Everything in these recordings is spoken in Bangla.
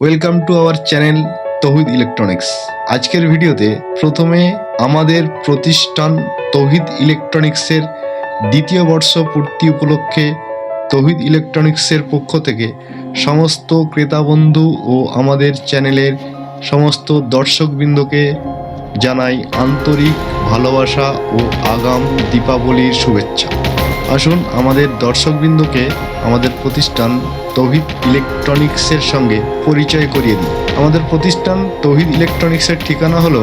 Welcome to our channel Tauhid electronics আজকের ভিডিওতে প্রথমে আমাদের প্রতিষ্ঠান তৌহিদ ইলেকট্রনিক্সের দ্বিতীয় বর্ষ পূর্তি উপলক্ষে তৌহিদ ইলেকট্রনিক্সের পক্ষ থেকে সমস্ত ক্রেতা বন্ধু ও আমাদের চ্যানেলের সমস্ত দর্শকবৃন্দকে জানাই আন্তরিক ভালোবাসা ও আগাম দীপাবলির শুভেচ্ছা। আসুন আমাদের দর্শকবৃন্দকে আমাদের প্রতিষ্ঠান তৌহিদ ইলেকট্রনিক্সের সঙ্গে পরিচয় করিয়ে দিই। আমাদের প্রতিষ্ঠান তৌহিদ ইলেকট্রনিক্সের ঠিকানা হলো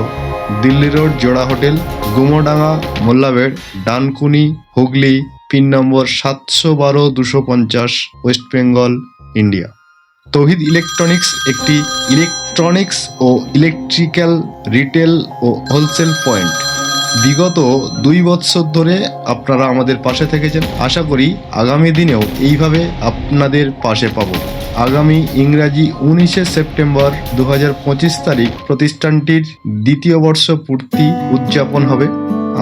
Delhi road, Jora hotel, Gumodanga, Mollaber, Dankuni, Hooghly, pin নম্বর সাতশো বারো দুশো পঞ্চাশ West Bengal, India. Tauhid electronics একটি ইলেকট্রনিক্স ও ইলেকট্রিক্যাল রিটেল ও হোলসেল পয়েন্ট। বিগত দুই বছর ধরে আপনারা আমাদের পাশে থেকেছেন। আশা করি আগামী দিনেও এইভাবে আপনাদের পাশে পাব। আগামী ইংরাজি উনিশে সেপ্টেম্বর দু হাজার পঁচিশ তারিখ প্রতিষ্ঠানটির দ্বিতীয় বর্ষ পূর্তি উদযাপন হবে।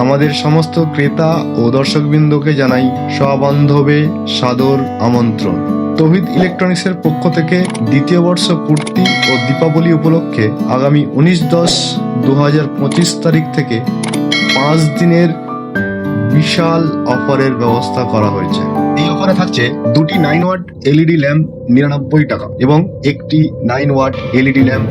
আমাদের সমস্ত ক্রেতা ও দর্শকবৃন্দকে জানাই সবান্ধবে সাদর আমন্ত্রণ। তৌহিদ ইলেকট্রনিক্সের পক্ষ থেকে দ্বিতীয় বর্ষ পূর্তি ও দীপাবলি উপলক্ষে আগামী উনিশ দশ দু তারিখ থেকে পাঁচ দিনের বিশাল অফারের ব্যবস্থা করা হয়েছে। এই অফারে থাকছে দুটি নাইন ওয়াট এলইডি ল্যাম্প নিরানব্বই টাকা এবং একটি nine watt LED lamp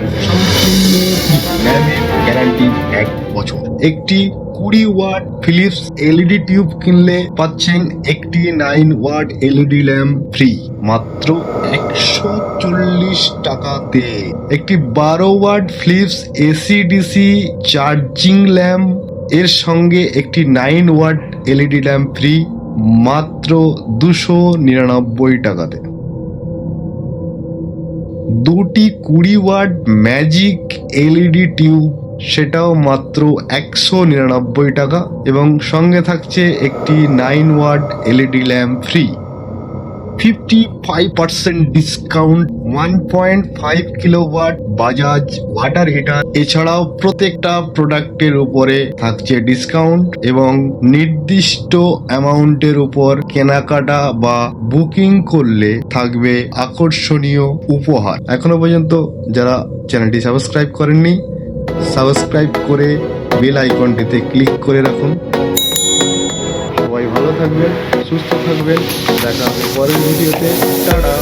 guarantee এক বছর। একটি কুড়ি ওয়াট ফিলিপস এলইডি টিউব কিনলে পাচ্ছেন একটি nine watt LED lamp free মাত্র একশো চল্লিশ টাকাতে। একটি বারো watt Philips AC DC charging lamp এর সঙ্গে একটি nine watt LED lamp free মাত্র দুশো নিরানব্বই টাকাতে। দুটি কুড়ি ওয়াট ম্যাজিক এলইডি টিউব সেটাও মাত্র একশো নিরানব্বই টাকা এবং সঙ্গে থাকছে একটি nine watt LED lamp free fifty five percent discount one point five kilo watt Bajaj water heater এছাড়াও প্রত্যেকটা প্রোডাক্টের উপরে থাকছে ডিসকাউন্ট এবং নির্দিষ্ট অ্যামাউন্টের উপর কেনাকাটা বা বুকিং করলে থাকবে আকর্ষণীয় উপহার। এখনও পর্যন্ত যারা চ্যানেলটি সাবস্ক্রাইব করেননি সাবস্ক্রাইব করে বেল আইকনটিতে ক্লিক করে রাখুন। থাকবেন সুস্থ থাকবেন দেখা হবে পরের ভিডিওতে। টাটা।